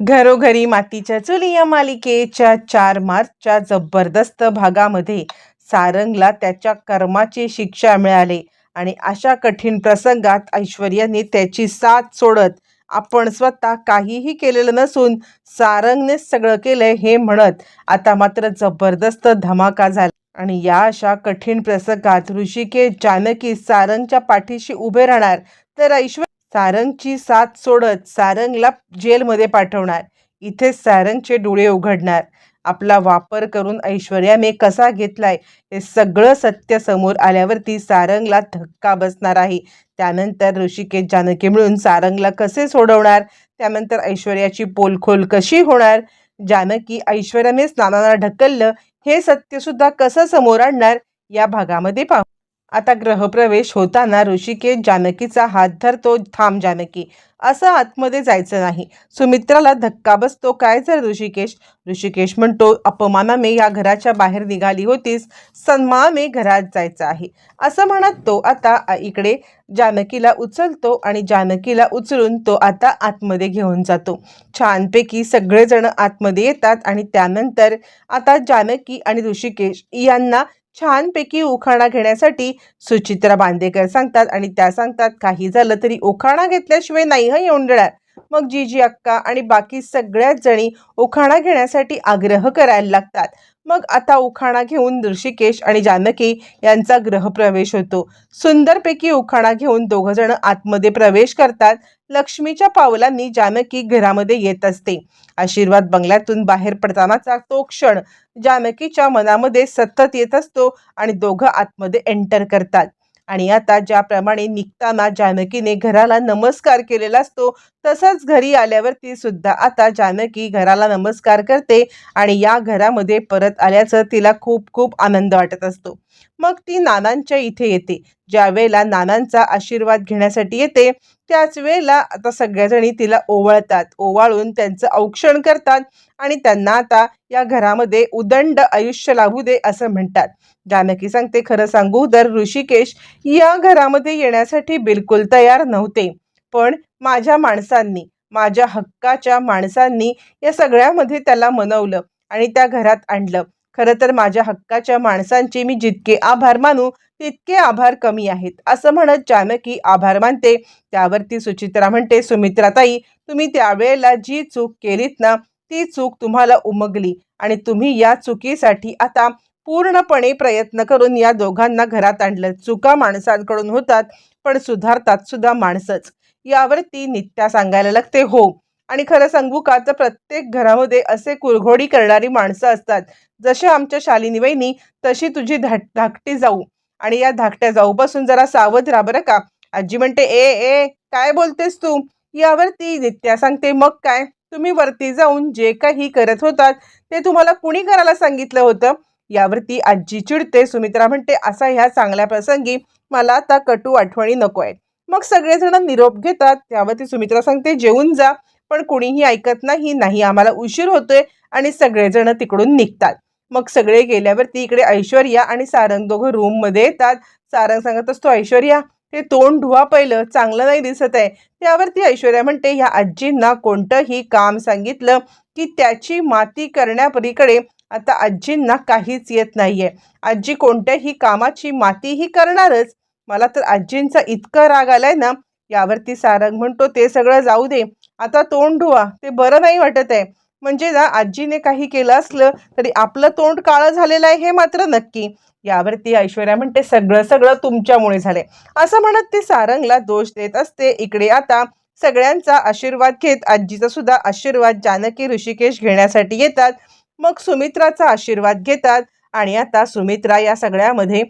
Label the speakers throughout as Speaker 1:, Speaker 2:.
Speaker 1: घरोघरी मातीच्या चुली या मालिकेच्या चार मार्चच्या जबरदस्त भागामध्ये सारंगला त्याच्या कर्माची शिक्षा मिळाली आणि अशा कठीण प्रसंगात ऐश्वर्याने त्याची साथ सोडत आपण स्वतः काहीही केलेलं नसून सारंगनेच सगळं केलंय हे म्हणत आता मात्र जबरदस्त धमाका झाला. आणि या अशा कठीण प्रसंगात ऋषिकेश जानकी सारंगच्या पाठीशी उभे राहणार तर ऐश्वर सारंगची साथ सोडत सारंगला जेलमध्ये पाठवणार. इथे सारंगचे डोळे उघडणार. आपला वापर करून ऐश्वर्याने कसा घेतलाय हे सगळं सत्य समोर आल्यावरती सारंगला धक्का बसणार आहे. त्यानंतर ऋषिकेश जानकी मिळून सारंगला कसे सोडवणार? त्यानंतर ऐश्वर्याची पोलखोल कशी होणार? जानकी ऐश्वर्याने स्नानाला ढकललं. हे सत्यसुद्धा कसं समोर आणणार? या भागामध्ये पाहू. आता ग्रहप्रवेश होताना ऋषिकेश जानकीचा हात धरतो थांब जानकी. असं आतमध्ये जायचं नाही. सुमित्राला धक्का बसतो काय जर ऋषिकेश? ऋषिकेश म्हणतो अपमानाने या घराच्या बाहेर निघाली होतीस. सन्मानाने घरात जायचं आहे. असं म्हणत तो आता इकडे जानकीला उचलतो आणि जानकीला उचलून तो आता आतमध्ये घेऊन जातो. छानपैकी सगळेजण आतमध्ये येतात आणि त्यानंतर आता जानकी आणि ऋषिकेश यांना छानपैकी उखाणा घेण्यासाठी सुचित्रा बांदेकर सांगतात आणि त्या सांगतात काही झालं तरी उखाणा घेतल्याशिवाय नाही हं येऊन देणार मग जीजी अक्का आणि बाकी सगळ्याच जणी उखाणा घेण्यासाठी आग्रह करायला लागतात. मग आता उखाणा घेऊन ऋषिकेश आणि जानकी यांचा ग्रहप्रवेश होतो. सुंदरपैकी उखाणा घेऊन दोघं जण आतमध्ये प्रवेश करतात. लक्ष्मीच्या पावलांनी जानकी घरामध्ये येत असते. आशीर्वाद बंगल्यातून बाहेर पडतानाचा तो क्षण जानकीच्या मनामध्ये सतत येत असतो आणि दोघं आतमध्ये एंटर करतात. आणि आता ज्याप्रमाणे निघताना जानकीने घराला नमस्कार केलेला असतो तसंच घरी आल्यावरती सुद्धा आता जानकी घराला नमस्कार करते आणि या घरामध्ये परत आल्याचं तिला खूप खूप आनंद वाटत असतो. मग ती नानांच्या इथे येते. ज्यावेळेला नानांचा आशीर्वाद घेण्यासाठी येते त्याच वेळेला आता सगळ्याजणी तिला ओवाळतात. ओवाळून त्यांचं औक्षण करतात आणि त्यांना आता या घरामध्ये उदंड आयुष्य लाभू दे असं म्हणतात. जानकी सांगते खरं सांगू तर ऋषिकेश या घरामध्ये येण्यासाठी बिलकुल तयार नव्हते. पण माझ्या माणसांनी माझ्या हक्काच्या माणसांनी या सगळ्यामध्ये त्याला मनवलं आणि त्या घरात आणलं. खरं तर माझ्या हक्काच्या माणसांचे मी जितके आभार मानू तितके आभार कमी आहेत. असं म्हणत जानकी आभार मानते. त्यावरती सुचित्रा म्हणते सुमित्राताई तुम्ही त्यावेळेला जी चूक केलीत ना ती चूक तुम्हाला उमगली आणि तुम्ही या चुकीसाठी आता पूर्णपणे प्रयत्न करून या दोघांना घरात आणलं. चुका माणसांकडून होतात पण सुधारतात सुद्धा माणसंच. यावरती नित्या सांगायला लागते हो आणि खरं सांगू का तर प्रत्येक घरामध्ये असे कुरघोडी करणारी माणसं असतात. जसे आमच्या शालिनी वहिनी तशी तुझी धाट धाकटी जाऊ. आणि या धाकट्या जाऊपासून जरा सावध राहा बरं का. आजी म्हणते ए ए काय बोलतेस तू? यावरती नित्या सांगते मग काय? तुम्ही वरती जाऊन जे काही करत होतात ते तुम्हाला कुणी करायला सांगितलं होतं? यावरती आजी चिडते. सुमित्रा म्हणते असा ह्या चांगल्या प्रसंगी मला आता कटू आठवणी नको आहे मग सगळेजण निरोप घेतात. त्यावरती सुमित्रा सांगते जेवून जा. पण कुणीही ऐकत नाही नाही. आम्हाला उशीर होतोय आणि सगळेजण तिकडून निघतात. मग सगळे गेल्यावरती इकडे ऐश्वर्या आणि सारंग दोघं रूममध्ये येतात. सारंग सांगत असतो ऐश्वर्या ते तोंड धुवा पहिलं. चांगलं नाही दिसत आहे. त्यावरती ऐश्वर्या म्हणते ह्या आजींना कोणतंही काम सांगितलं की त्याची माती करण्यापलीकडे आता आजींना काहीच येत नाहीये. आजी कोणत्याही कामाची मातीही करणारच. मला तर आजींचा इतका राग आलाय ना. यावरती सारंग म्हणतो ते सगळं जाऊ दे. आता तोंड धुवा. ते बरं नाही वाटत आहे. म्हणजे ना आजीने काही केलं असलं तरी आपलं तोंड काळं झालेलं आहे हे मात्र नक्की. यावरती ऐश्वर्या म्हणते सगळं सगळं तुमच्यामुळे झाले असं म्हणत ती सारंगला दोष देत असते. इकडे आता सगळ्यांचा आशीर्वाद घेत आजीचा सुद्धा आशीर्वाद जानकी ऋषिकेश घेण्यासाठी येतात. मग सुमित्राचा आशीर्वाद घेतात. आणि आता सुमित्रा या सगळ्यामध्ये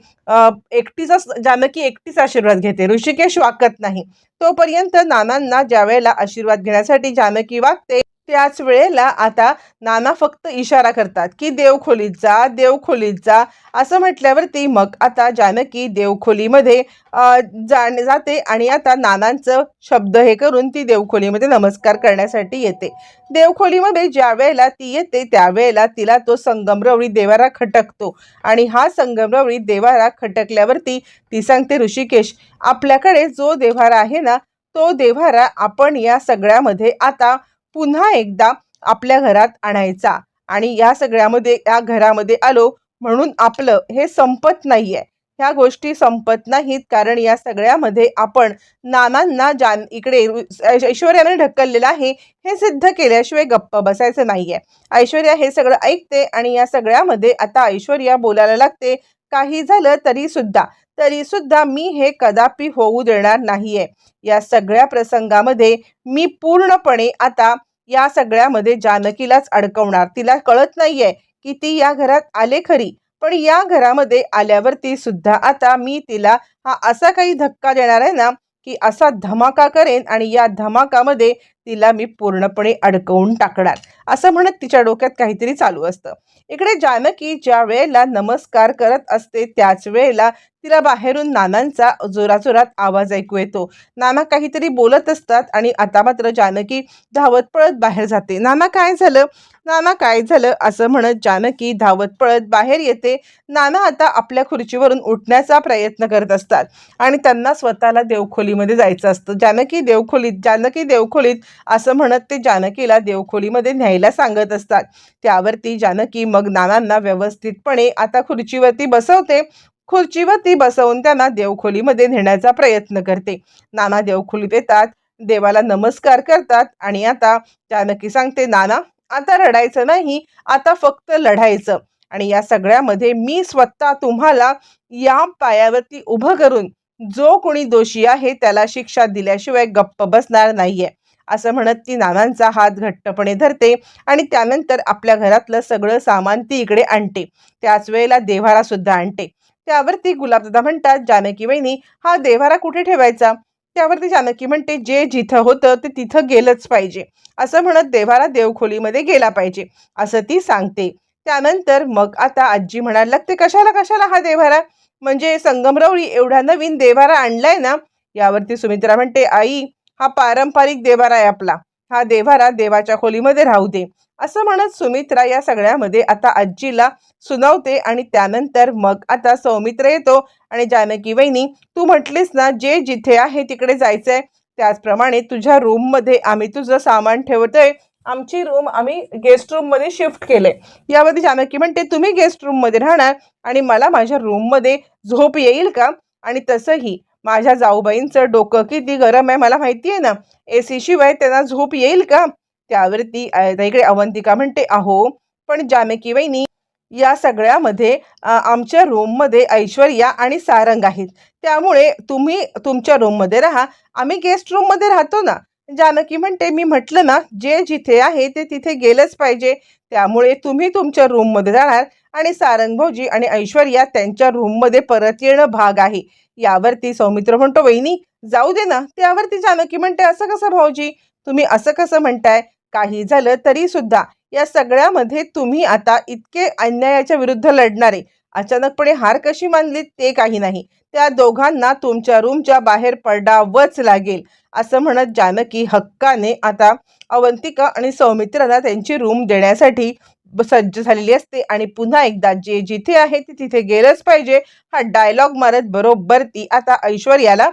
Speaker 1: एकटीचाच जानकी एकटीच आशीर्वाद घेते. ऋषिकेश वाकत नाही. तोपर्यंत नानांना ज्यावेळेला आशीर्वाद घेण्यासाठी जानकी वागते त्याच वेळेला आता नाना फक्त इशारा करतात की देवखोलीत जा देवखोलीत जा. असं म्हटल्यावरती मग आता जानकी देवखोलीमध्ये जाणे जाण जाते आणि आता नानांचं शब्द हे करून ती देवखोलीमध्ये नमस्कार करण्यासाठी येते. देवखोलीमध्ये ज्या वेळेला ती येते त्यावेळेला तिला तो संगमरवळी देवारा खटकतो. आणि हा संगमरवळी देवारा खटकल्यावरती ती सांगते ऋषिकेश आपल्याकडे जो देव्हारा आहे ना तो देव्हारा आपण या सगळ्यामध्ये आता पुन्हा एकदा आपल्या घरात आणायचा. आणि या सगळ्यामध्ये या घरामध्ये आलो म्हणून आपलं हे संपत नाहीये. ह्या गोष्टी संपत नाहीत कारण या सगळ्यामध्ये आपण नानांना जान इकडे ऐश्वर्याने ढकललेलं आहे हे सिद्ध केल्याशिवाय गप्प बसायचं नाहीये. ऐश्वर्या हे सगळं ऐकते आणि या सगळ्यामध्ये आता ऐश्वर्या बोलायला लागते. काही झालं तरी सुद्धा तरी सुद्धा मी हे कदापि होऊ देणार नाहीये. या सगळ्या प्रसंगामध्ये मी पूर्णपणे आता या सगळ्यामध्ये जानकीलाच अडकवणार. तिला कळत नाहीये की ती या घरात आले खरी पण या घरामध्ये आल्यावरती सुद्धा आता मी तिला हा असा काही धक्का देणार आहे ना की असा धमाका करेन आणि या धमाकामध्ये तिला मी पूर्णपणे अडकवून टाकणार. असं म्हणत तिच्या डोक्यात काहीतरी चालू असतं. इकडे जानकी ज्या वेळेला नमस्कार करत असते त्याच वेळेला तिला बाहेरून नानांचा जोराजोरात आवाज ऐकू येतो. नाना काहीतरी बोलत असतात आणि आता मात्र जानकी धावत पळत बाहेर जाते. नाना काय झालं? नाना काय झालं? असं म्हणत जानकी धावत पळत बाहेर येते. नाना आता आपल्या खुर्चीवरून उठण्याचा प्रयत्न करत असतात आणि त्यांना स्वतःला देवखोलीमध्ये जायचं असतं. जानकी देवखोलीत जानकी देवखोलीत असं म्हणत ते जानकीला देवखोलीमध्ये न्यायला सांगत असतात. त्यावरती जानकी मग नानांना व्यवस्थितपणे आता खुर्चीवरती बसवते. खुर्चीवरती बसवून त्यांना देवखोलीमध्ये नेण्याचा प्रयत्न करते. नाना देवखोलीत येतात. देवाला नमस्कार करतात आणि आता जानकी सांगते नाना आता रडायचं नाही आता फक्त लढायचं. आणि या सगळ्यामध्ये मी स्वतः तुम्हाला या पायावरती उभं करून जो कोणी दोषी आहे त्याला शिक्षा दिल्याशिवाय गप्प बसणार नाहीये. असं म्हणत ती नानांचा हात घट्टपणे धरते आणि त्यानंतर आपल्या घरातलं सगळं सामान ती इकडे आणते. त्याच वेळेला देव्हारा सुद्धा आणते. त्यावरती गुलाबदादा म्हणतात जानकी वहिनी हा देव्हारा कुठे ठेवायचा? त्यावरती जानकी म्हणते जे जिथं होतं ते तिथं गेलंच पाहिजे. असं म्हणत देव्हारा देवखोलीमध्ये गेला पाहिजे. असं ती सांगते. त्यानंतर मग आता आजी म्हणायला लागते कशाला कशाला हा देव्हारा? म्हणजे संगमरवरी एवढा नवीन देव्हारा आणलाय ना? यावरती सुमित्रा म्हणते आई हा पारंपरिक देवारा आहे आपला. हा देव्हारा देवाच्या खोलीमध्ये राहू दे. असं म्हणत सुमित्रा या सगळ्यामध्ये आता आजीला सुनावते आणि त्यानंतर मग आता सौमित्र येतो आणि जानकी वहिनी तू म्हटलीस ना जे जिथे आहे तिकडे जायचंय. त्याचप्रमाणे तुझ्या रूममध्ये आम्ही तुझं सामान ठेवतोय. आमची रूम आम्ही गेस्ट रूममध्ये शिफ्ट केले. यामध्ये जानकी म्हणते तुम्ही गेस्ट रूममध्ये राहणार आणि मला माझ्या रूममध्ये झोप येईल का? आणि तसंही. माझ्या जाऊबाईंचं डोकं किती गरम आहे मला माहिती आहे ना. ए सी शिवाय त्यांना झोप येईल का? त्यावरती इकडे अवंतिका म्हणते अहो पण जामेकी वहिनी या सगळ्यामध्ये आमच्या रूममध्ये ऐश्वर्या आणि सारंग आहेत. त्यामुळे तुम्ही तुमच्या रूममध्ये राहा. आम्ही गेस्ट रूममध्ये राहतो ना. जानकी म्हणते मी म्हटलं ना जे जिथे आहे ते तिथे गेलंच पाहिजे. त्यामुळे तुम्ही तुमच्या रूममध्ये जाणार आणि सारंग भाऊजी आणि ऐश्वर्या त्यांच्या रूममध्ये परत येणं भाग आहे. यावरती सौमित्र म्हणतो वहिनी जाऊ दे ना. त्यावरती जानकी म्हणते असं कसं भाऊजी? तुम्ही असं कसं म्हणताय? काही झालं तरी सुद्धा. या सगळ्यामध्ये तुम्ही आता इतके अन्यायाच्या विरुद्ध लढणारे. अचानकपणे हार कशी मानली ते काही नाही. त्या दोघांना तुमच्या रूमच्या बाहेर पडावंच लागेल. असं म्हणत जानकी हक्काने आता अवंतिका आणि सौमित्राला त्यांची रूम देण्यासाठी सज्ज झालेली असते. आणि पुन्हा एकदा जे जिथे आहे ते तिथे गेलंच पाहिजे. हा डायलॉग मारत बरोबर ती आता ऐश्वर्याला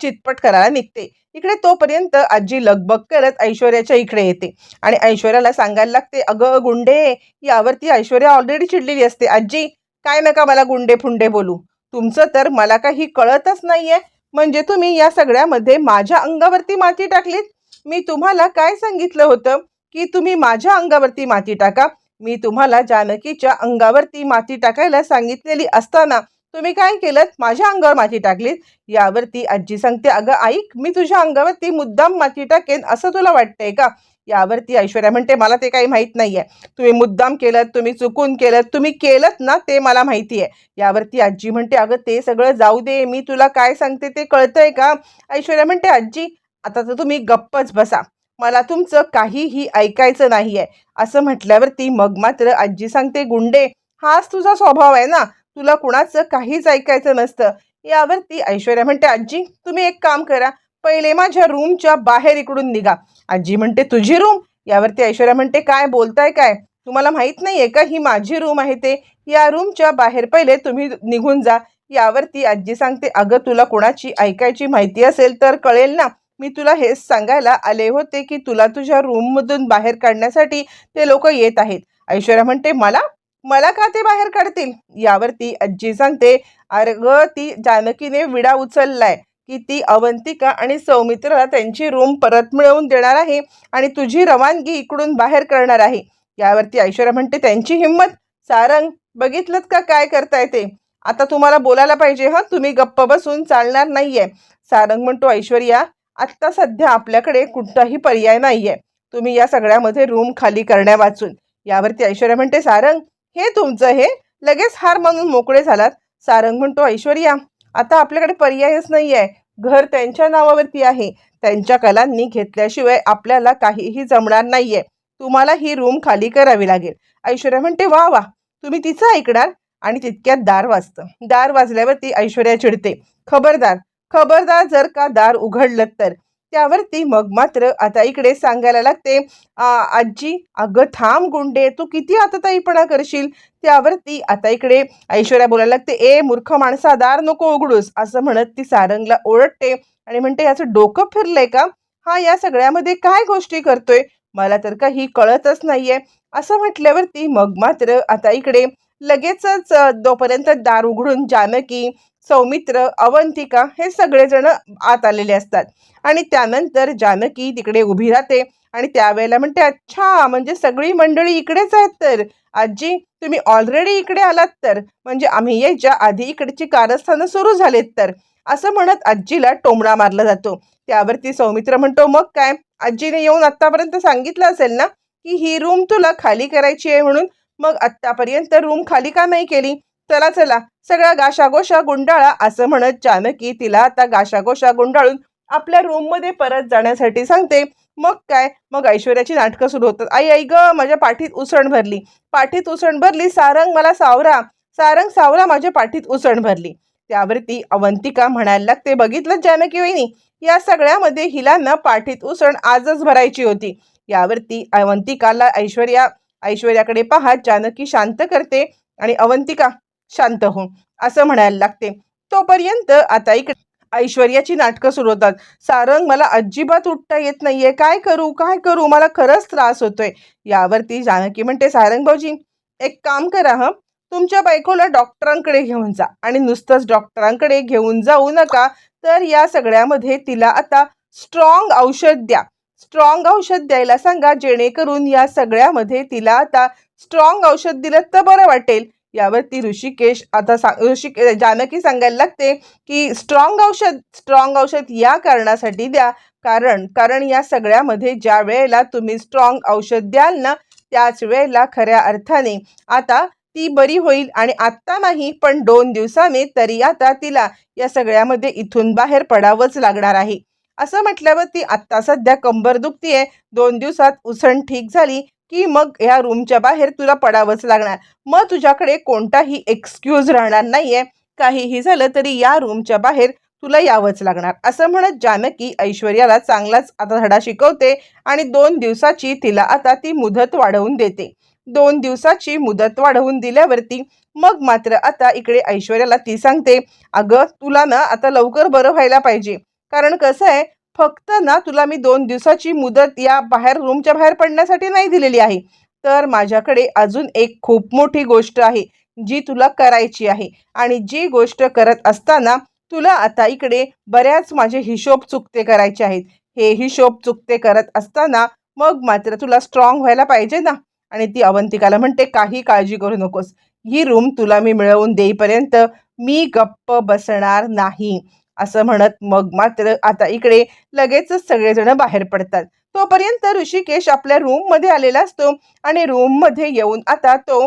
Speaker 1: चितपट करायला निघते. इकडे तोपर्यंत आजी लगबग करत ऐश्वर्याच्या इकडे येते. आणि ऐश्वर्याला सांगायला लागते अगं गुंडे यावरती ऐश्वर्या ऑलरेडी चिडलेली असते. आजी काय नका मला गुंडे फुंडे बोलू? तुमचं तर मला काही कळतच नाहीये. म्हणजे तुम्ही या सगळ्यामध्ये माझ्या अंगावरती माती टाकलीत? मी तुम्हाला काय सांगितलं होतं? की तुम्ही माझ्या अंगावरती माती टाका? मी तुम्हाला जानकीच्या अंगावरती माती टाकायला सांगितलेली असताना तुम्ही काय केलं? माझ्या अंगावर माती टाकलीत? यावरती आजी सांगते अगं ऐक मी तुझ्या अंगावरती मुद्दाम माती टाकेन असं तुला वाटतंय का? यावरती ऐश्वर्या म्हणते मला ते काही माहीत नाही आहे तुम्ही मुद्दाम केलं तुम्ही चुकून केलं तुम्ही केलं ना ते मला माहिती आहे यावरती आजी म्हणते अगं ते सगळं जाऊ दे मी तुला काय सांगते ते कळतंय का? ऐश्वर्या म्हणते आजी आता तर तुम्ही गप्पच बसा. मला तुमचं काहीही ऐकायचं नाही आहे असं म्हटल्यावरती मग मात्र आजी सांगते गुंडे हाच तुझा स्वभाव आहे ना? तुला कुणाचं काहीच ऐकायचं नसतं. यावरती ऐश्वर्या म्हणते आजी तुम्ही एक काम करा. पहिले माझ्या रूमच्या बाहेर इकडून निघा. आजी म्हणते तुझी रूम? यावरती ऐश्वर्या म्हणते काय बोलताय काय? तुम्हाला माहीत नाही आहे का? ही माझी रूम आहे ते. या रूमच्या बाहेर पहिले तुम्ही निघून जा. यावरती आजी सांगते अगं तुला कोणाची ऐकायची माहिती असेल तर कळेल ना. मी तुला हेच सांगायला आले होते की तुला तुझ्या रूममधून बाहेर काढण्यासाठी ते लोक येत आहेत. ऐश्वर्या म्हणते मला? मला का ते बाहेर काढतील? यावरती आजी सांगते अर्ग ती जानकीने विडा उचललाय की ती अवंतिका आणि सौमित्राला त्यांची रूम परत मिळवून देणार आहे आणि तुझी रवानगी इकडून बाहेर करणार आहे. यावरती ऐश्वर्या म्हणते त्यांची हिंमत? सारंग बघितलं का काय करताय ते? आता तुम्हाला बोलायला पाहिजे हा? तुम्ही गप्प बसून चालणार नाहीये. सारंग म्हणतो ऐश्वर्या आत्ता सध्या आपल्याकडे कुठलाही पर्याय नाही आहे तुम्ही या सगळ्यामध्ये रूम खाली करण्या वाचून. यावरती ऐश्वर्या म्हणते सारंग हे तुमचं हे. लगेच हार मानून मोकळे झालात. सारंग म्हणतो ऐश्वर्या आता आपल्याकडे पर्यायच नाही आहे घर त्यांच्या नावावरती आहे. त्यांच्या कलांनी घेतल्याशिवाय आपल्याला काहीही जमणार नाही आहे तुम्हाला ही रूम खाली करावी लागेल. ऐश्वर्या म्हणते वा वा तुम्ही तिचं ऐकणार? आणि तितक्यात दार वाजतं. दार वाजल्यावरती ऐश्वर्या चिडते खबरदार खबरदार जर का दार उघडलं तर? त्यावरती मग मात्र आता इकडे सांगायला लागते आजी अगं थांब गुंडे तू किती आतताईपणा करशील? त्यावरती आता इकडे ऐश्वर्या बोलायला लागते ए मूर्ख माणसा दार नको उघडूस असं म्हणत ती सारंगला ओरडते आणि म्हणते याचं डोकं फिरलंय का? हा या सगळ्यामध्ये काय गोष्टी करतोय? मला तर काही कळतच नाहीये. असं म्हटल्यावरती मग मात्र आता इकडे लगेचच अ, तोपर्यंत दार उघडून जानकी सौमित्र अवंतिका हे सगळेजण आत आलेले असतात. आणि त्यानंतर जानकी तिकडे उभी राहते आणि त्यावेळेला म्हणते अच्छा म्हणजे सगळी मंडळी इकडेच आहेत तर? आजी तुम्ही ऑलरेडी इकडे आलात तर? म्हणजे आम्ही यायच्या आधी इकडची कारस्थानं सुरू झालेत तर? असं म्हणत आजीला टोमणा मारला जातो. त्यावरती सौमित्र म्हणतो मग काय? आजीने येऊन आत्तापर्यंत सांगितलं असेल ना की ही रूम तुला खाली करायची आहे म्हणून? मग आत्तापर्यंत रूम खाली का नाही केली? चला चला. सगळा गाशागोशा गुंडाळा असं म्हणत जानकी तिला आता गाशागोशा गुंडाळून आपल्या रूममध्ये परत जाण्यासाठी सांगते. मग काय? मग ऐश्वर्याची नाटकं सुरू होतात. आई आई ग माझ्या पाठीत उसण भरली. पाठीत उसण भरली सारंग मला सावरा. सारंग सावरा माझ्या पाठीत उसण भरली. त्यावरती अवंतिका म्हणायला लागते बघितलं जानकी वहिनी? या सगळ्यामध्ये हिला न पाठीत उसण आजच भरायची होती. यावरती अवंतिकाला ऐश्वर्या ऐश्वर्याकडे पाहत जानकी शांत करते आणि अवंतिका शांत हो असं म्हणायला लागते. तोपर्यंत आता इकडे ऐश्वर्याची नाटकं सुरू होतात. सारंग मला अजिबात उठता येत नाहीये. काय करू? काय करू? मला खरंच त्रास होतोय. यावरती जानकी म्हणते सारंग भाऊजी एक काम करा हं. तुमच्या बायकोला डॉक्टरांकडे घेऊन जा आणि नुसतंच डॉक्टरांकडे घेऊन जाऊ नका. तर या सगळ्यामध्ये तिला आता स्ट्रॉंग औषध द्या. स्ट्रॉंग औषध द्यायला सांगा जेणेकरून या सगळ्यामध्ये तिला आता स्ट्रॉंग औषध दिलं तर बरं वाटेल. यावरती ऋषिकेश आता सांग ऋषिके जानकी सांगायला लागते की स्ट्रॉंग औषध स्ट्रॉंग औषध या कारणासाठी द्या. कारण कारण या सगळ्यामध्ये ज्या वेळेला तुम्ही स्ट्रॉंग औषध द्याल ना त्याच वेळेला खऱ्या अर्थाने आता ती बरी होईल आणि आत्ता नाही पण दोन दिवसाने तरी आता तिला या सगळ्यामध्ये इथून बाहेर पडावंच लागणार आहे. असं म्हटल्यावर ती आत्ता सध्या कंबर दुखतीये दोन दिवसात उसण ठीक झाली की मग ह्या रूमच्या बाहेर तुला पडावंच लागणार. मग तुझ्याकडे कोणताही एक्सक्यूज राहणार नाहीये. काहीही झालं तरी या रूमच्या बाहेर तुला यावंच लागणार. असं म्हणत जानकी ऐश्वर्याला चांगलाच आता धडा शिकवते आणि दोन दिवसाची तिला आता ती मुदत वाढवून देते. दोन दिवसाची मुदत वाढवून दिल्यावरती मग मात्र आता इकडे ऐश्वर्याला ती सांगते अगं तुला ना आता लवकर बरं व्हायला पाहिजे. कारण कसं आहे फक्त ना तुला मी दोन दिवसाची मुदत या बाहेर रूमच्या बाहेर पडण्यासाठी नाही दिलेली आहे. तर माझ्याकडे अजून एक खूप मोठी गोष्ट आहे जी तुला करायची आहे. आणि जी गोष्ट करत असताना तुला आता इकडे बऱ्याच माझे हिशोब चुकते करायचे आहेत. हे हिशोब चुकते करत असताना मग मात्र तुला स्ट्रॉंग व्हायला पाहिजे ना. आणि ती अवंतिकाला म्हणते काही काळजी करू नकोस. ही रूम तुला मी मिळवून देईपर्यंत मी गप्प बसणार नाही. असं म्हणत मग मात्र आता इकडे लगेचच सगळेजण बाहेर पडतात. तोपर्यंत ऋषिकेश आपल्या रूममध्ये आलेला असतो आणि रूममध्ये येऊन आता तो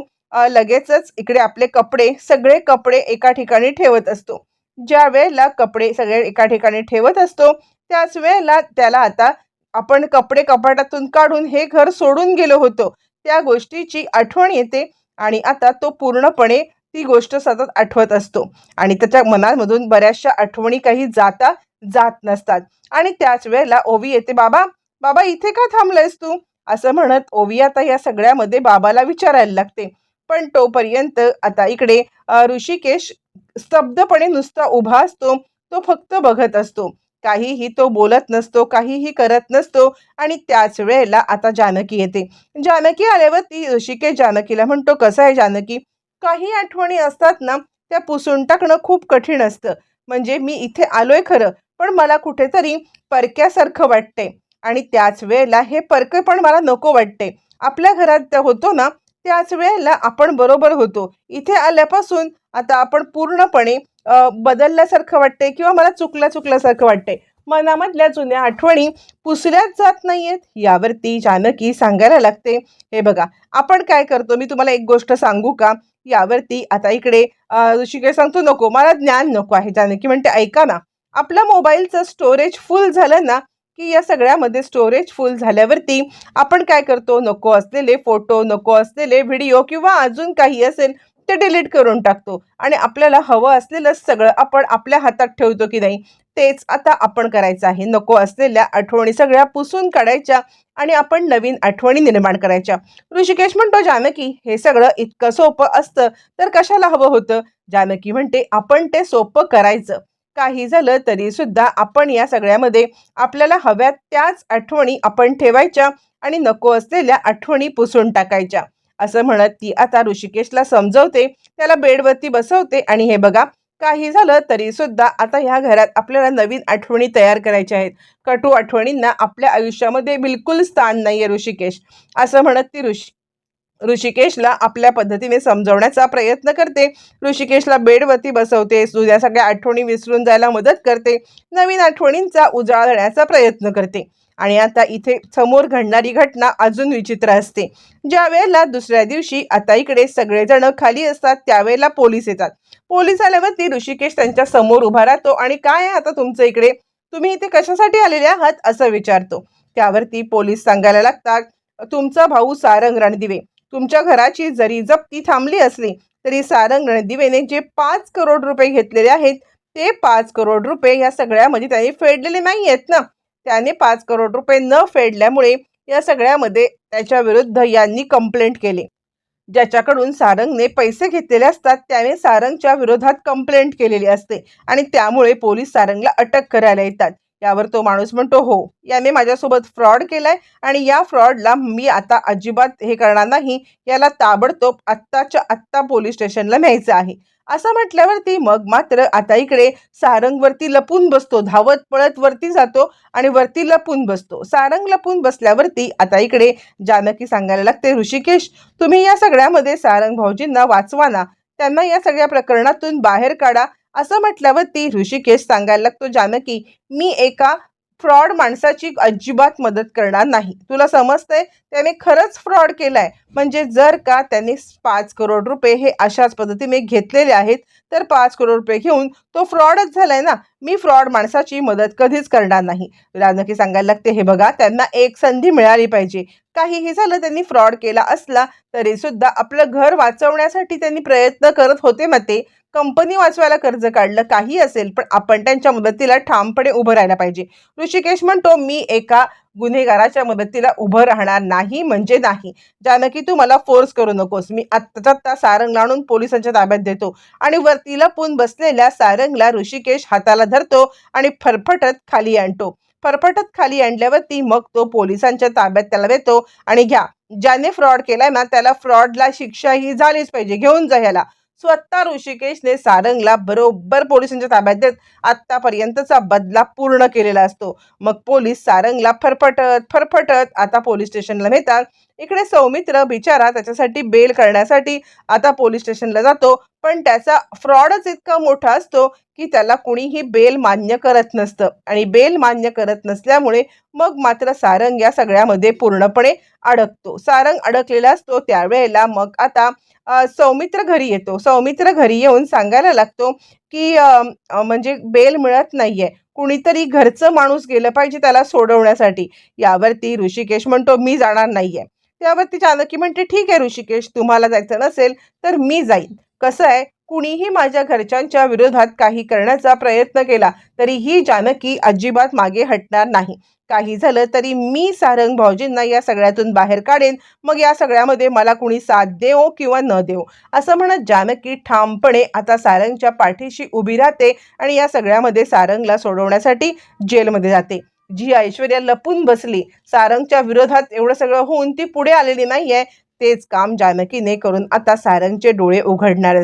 Speaker 1: लगेचच इकडे आपले कपडे सगळे कपडे एका ठिकाणी ठेवत असतो. ज्या वेळेला कपडे सगळे एका ठिकाणी ठेवत असतो त्याच वेळेला त्याला आता आपण कपडे कपाटातून काढून हे घर सोडून गेलो होतो. त्या गोष्टीची आठवण येते आणि आता तो पूर्णपणे ती गोष्ट सतत आठवत असतो. आणि त्याच्या मनामधून बऱ्याचशा आठवणी काही जाता जात नसतात. आणि त्याच वेळेला ओवी येते बाबा बाबा इथे का थांबलायस तू? असं म्हणत ओवी आता या सगळ्यामध्ये बाबाला विचारायला लागते. पण तोपर्यंत आता इकडे ऋषिकेश स्तब्धपणे नुसता उभा असतो. तो फक्त बघत असतो. काहीही तो बोलत नसतो काहीही करत नसतो. आणि त्याच वेळेला आता जानकी येते. जानकी आल्यावर ती ऋषिकेश जानकीला म्हणतो कसं आहे जानकी? काही आठवणी असतात ना त्या पुसून टाकणं खूप कठीण असतं. म्हणजे मी इथे आलोय खरं पण मला कुठेतरी परक्यासारखं वाटते आणि त्याच वेळेला हे परके पण मला नको वाटते आपल्या घरात होतो ना त्याच वेळेला आपण बरोबर होतो. इथे आल्यापासून आता आपण पूर्णपणे बदलल्यासारखं वाटते किंवा मला चुकल्या चुकल्यासारखं वाटते मनामधल्या जुन्या आठवणी पुसल्याच जात नाहीयेत. यावरती जानकी सांगायला लागते. हे बघा आपण काय करतो? मी तुम्हाला एक गोष्ट सांगू का? यावरती आता इकडे अ, ऋषिकेश सांगतो नको मला ज्ञान नको आहे जानकी. म्हणते ऐका ना आपला मोबाईलचं स्टोरेज फुल झालं ना की या सगळ्यामध्ये स्टोरेज फुल झाल्यावरती आपण काय करतो? नको असलेले फोटो नको असलेले व्हिडिओ किंवा अजून काही असेल ते डिलीट करून टाकतो. आणि आपल्याला हवं असलेलं सगळं आपण आपल्या हातात ठेवतो की नाही? तेच आता आपण करायचं आहे. नको असलेल्या आठवणी सगळ्या पुसून काढायच्या आणि आपण नवीन आठवणी निर्माण करायच्या. ऋषिकेश म्हणतो जानकी हे सगळं इतकं सोपं असतं तर कशाला हवं होतं? जानकी म्हणते आपण ते सोपं करायचं. काही झालं तरी सुद्धा आपण या सगळ्यामध्ये आपल्याला हव्या त्याच आठवणी आपण ठेवायच्या आणि नको असलेल्या आठवणी पुसून टाकायच्या. असं म्हणत ती आता ऋषिकेशला समजवते त्याला बेडवरती बसवते आणि हे बघा काही झालं तरी सुद्धा आता ह्या घरात आपल्याला नवीन आठवणी तयार करायच्या आहेत. कटू आठवणींना आपल्या आयुष्यामध्ये बिलकुल स्थान नाहीये ऋषिकेश. असं म्हणत ती ऋषी ऋषिकेशला आपल्या पद्धतीने समजवण्याचा प्रयत्न करते. ऋषिकेशला बेडवरती बसवते. तुझ्या सगळ्या आठवणी विसरून जायला मदत करते. नवीन आठवणींचा उजाळा देण्याचा प्रयत्न करते. आणि आता इथे समोर घडणारी घटना अजून विचित्र असते. ज्या वेळेला दुसऱ्या दिवशी आता इकडे सगळेजण खाली असतात त्यावेळेला पोलीस येतात. पोलीस आल्यावरती ऋषिकेश त्यांच्यासमोर उभा राहतो. आणि काय आहे आता तुमचं इकडे? तुम्ही इथे कशासाठी आलेले आहात? असं विचारतो. त्यावरती पोलीस सांगायला लागतात तुमचा भाऊ सारंग रणदिवे. तुमच्या घराची जरी जप्ती थांबली असली तरी सारंग रणदिवेने जे पाच करोड रुपये घेतलेले आहेत ते पाच करोड रुपये या सगळ्यामध्ये त्यांनी फेडलेले नाही आहेत ना? त्याने पाच करोड रुपये न फेडल्यामुळे या सगळ्यामध्ये त्याच्या विरुद्ध यांनी कंप्लेंट केली. ज्याच्याकडून सारंगने पैसे घेतलेले असतात त्याने सारंगच्या विरोधात कंप्लेंट केलेली असते आणि त्यामुळे पोलीस सारंगला अटक करायला येतात. यावर तो माणूस म्हणतो हो याने माझ्यासोबत फ्रॉड केलाय आणि या फ्रॉडला मी आता अजिबात हे करणार नाही. याला ताबडतोब आत्ताच्या आत्ता पोलीस स्टेशनला न्यायचं आहे. असं म्हटल्यावरती मग मात्र आता इकडे सारंगवरती लपून बसतो धावत पळत वरती जातो आणि वरती लपून बसतो. सारंग लपून बसल्यावरती आता इकडे जानकी सांगायला लागते ऋषिकेश तुम्ही या सगळ्यामध्ये सारंग भाऊजींना वाचवा ना. त्यांना या सगळ्या प्रकरणातून बाहेर काढा. असं म्हटल्यावरती ऋषिकेश सांगायला लागतो जानकी मी एका फ्रॉड माणसाची अजिबात मदत करणार नाही. तुला समजतंय? त्याने खरंच फ्रॉड केलाय. म्हणजे जर का त्याने पाच करोड रुपये हे अशाच पद्धतीने घेतलेले आहेत तर पाच करोड रुपये घेऊन तो फ्रॉडच झालाय ना. मी फ्रॉड माणसाची मदत कधीच करणार नाही. जानकी सांगायला लागते हे बघा त्यांना एक संधी मिळाली पाहिजे. काहीही झालं त्यांनी फ्रॉड केला असला तरी सुद्धा आपलं घर वाचवण्यासाठी त्यांनी प्रयत्न करत होते मते कंपनी वाचवायला कर्ज काढलं काही असेल पण आपण त्यांच्या मदतीला ठामपणे उभं राहायला पाहिजे. ऋषिकेश म्हणतो मी एका गुन्हेगाराच्या मदतीला उभं राहणार नाही म्हणजे नाही. जानकी तू मला फोर्स करू नकोस. मी आत्ताच आत्ता सारंग आणून पोलिसांच्या ताब्यात देतो. आणि वरतीला लपून बसलेल्या सारंगला ऋषिकेश हाताला धरतो आणि फरफटत खाली आणतो. फरफटत खाली आणल्यावरती मग तो पोलिसांच्या ताब्यात त्याला देतो आणि घ्या. ज्याने फ्रॉड केलाय ना त्याला फ्रॉडला शिक्षा ही झालीच पाहिजे. घेऊन जा ह्याला. स्वतः ऋषिकेशने सारंगला बरोबर पोलिसांच्या ताब्यात देत आत्तापर्यंतचा बदला पूर्ण केलेला असतो. मग पोलीस सारंगला फरफटत फरफटत आता पोलीस स्टेशनला नेतात. इकडे सौमित्र बिचारा त्याच्यासाठी बेल करण्यासाठी आता पोलीस स्टेशनला जातो. पण त्याचा फ्रॉडच इतका मोठा असतो की त्याला कुणीही बेल मान्य करत नसतं. आणि बेल मान्य करत नसल्यामुळे मग मात्र सारंग या सगळ्यामध्ये पूर्णपणे अडकतो. सारंग अडकलेला असतो. त्यावेळेला मग आता सौमित्र घरी येतो. सौमित्र घरी येऊन सांगायला लागतो की म्हणजे बेल मिळत नाहीये. कुणीतरी घरचं माणूस गेलं पाहिजे त्याला सोडवण्यासाठी. यावरती ऋषिकेश म्हणतो मी जाणार नाहीये. त्यावरती जानकी म्हणते ठीक आहे ऋषिकेश तुम्हाला जायचं नसेल तर मी जाईन. कसं आहे कुणीही माझ्या घरच्यांच्या विरोधात काही करण्याचा प्रयत्न केला तरी ही जानकी अजिबात मागे हटणार नाही. काही झालं तरी मी सारंग भाऊजींना या सगळ्यातून बाहेर काढेन. मग या सगळ्यामध्ये मला कुणी साथ देवो किंवा न देवो? असं म्हणत जानकी ठामपणे आता सारंगच्या पाठीशी उभी राहते आणि या सगळ्यामध्ये सारंगला सोडवण्यासाठी जेलमध्ये जाते. जी ऐश्वर्या लपून बसली सारंगच्या विरोधात एवढं सगळं होऊन ती पुढे आलेली नाहीये तेच काम जानकीने करून आता सारंगचे डोळे उघडणार